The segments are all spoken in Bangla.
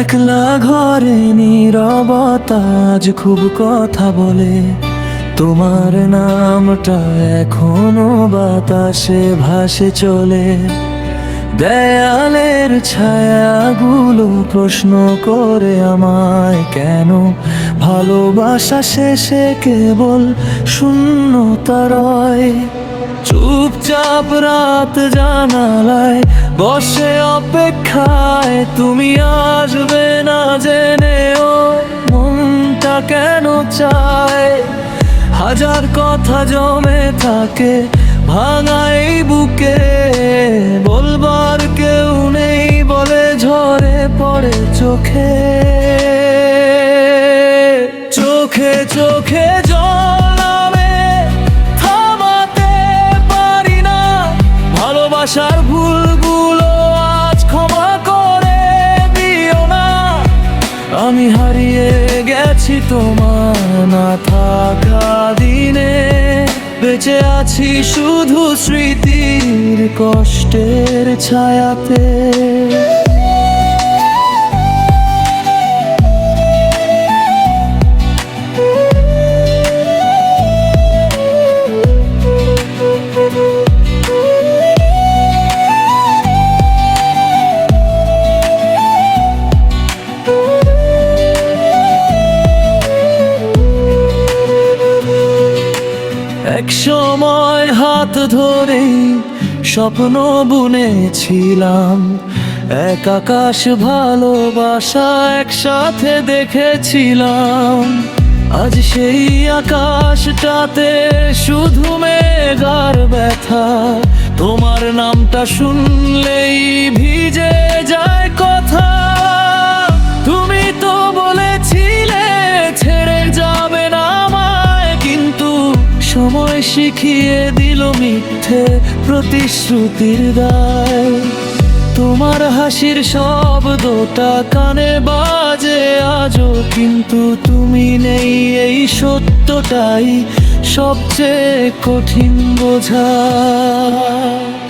একলা ঘরে নীরবতা আজ খুব কথা বলে। তোমার নামটা এখনও বাতাসে ভাসে চলে। দেয়ালের ছায়াগুলো প্রশ্ন করে আমায় কেন? ভালোবাসা শেষে কেবল শূন্যতা রয় চুপচাপ রাত জানালায় বসে অপেক্ষায় তুমি আসবে না জেনেও মনটা কেন চায়? হাজার কথা জমে থাকে ভাঙাই বুকে বলবার কেউ নেই বলে ঝরে পড়ে চোখে। চোখে চোখে জল নামে থামাতে পারি না। ভালোবাসার ভুলগুলো আজ ক্ষমা করে দিও না। আমি হারিয়ে গেছি তোমার না থাকা। বেঁচে আছি শুধু স্মৃতির কষ্টের ছায়াতে। এক সময় হাত ধরে স্বপ্ন বুনেছিলাম। এক আকাশ ভালোবাসা একসাথে দেখেছিলাম। আজ সেই আকাশটাতে শুধু মেঘার ব্যথা। তোমার নামটা শুনলেই ভিজে সময় শিখিয়ে দিল মিথ্যে প্রতিশ্রুতির দায়। তোমার হাসির শব্দটা কানে বাজে, আজও কিন্তু তুমি নেই এই সত্যটাই সবচেয়ে কঠিন বোঝা।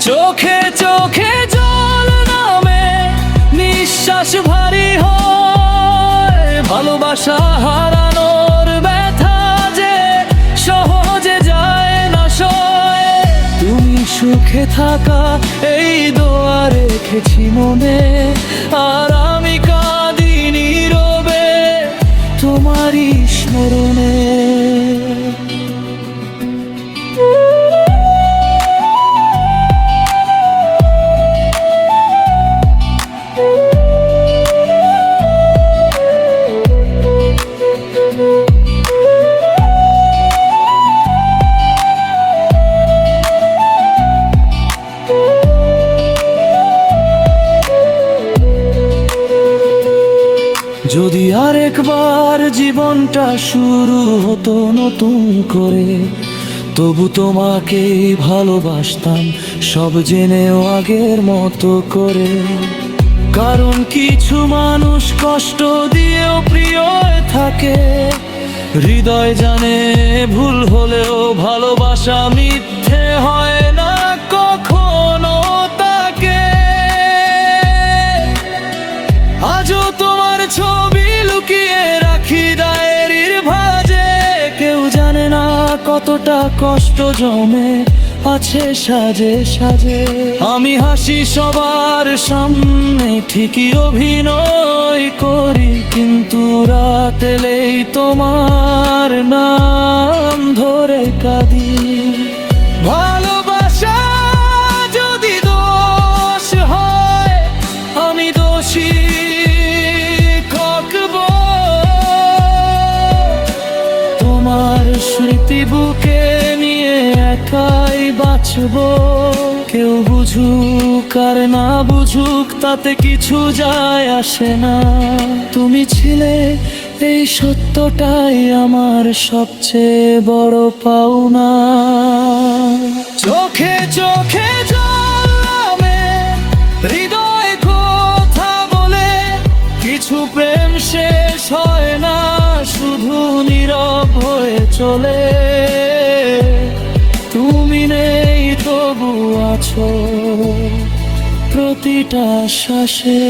চোখে চোখে জল নামে, নিঃশ্বাস ভারী হয়, ভালোবাসা হারানোর থাকা এই দোয়া রেখেছি মনে। আর যদি আরেকবার জীবনটা শুরু হতো নতুন করে, তবু তোমাকে ভালোবাসতাম, সব জেনেও আগের মতো করে। কারণ কিছু মানুষ কষ্ট দিয়েও প্রিয় থাকে, হৃদয় জানে ভুল হলেও ভালোবাসা মিথ্যে হয় না কখনো তাকে। আজও তোমার ছবি লুকিয়ে রাখি ডায়েরির ভাজে। কেউ জানে না কতটা কষ্ট জমে আছে সাজে সাজে। আমি হাসি সবার সামনে ঠিকই অভিনয় করি, কিন্তু রাতেলেই তোমার নাম স্মৃতি বুকে নিয়ে একাই বাঁচব। কেউ বুঝুক আর না বুঝুক, তাতে কিছু যায় আসে না। তুমি ছিলে এই সত্যটাই আমার সবচেয়ে বড় পাওনা। চোখে চোখে জল চলে। তুমি নেই তবু আছো প্রতিটা শ্বাসে।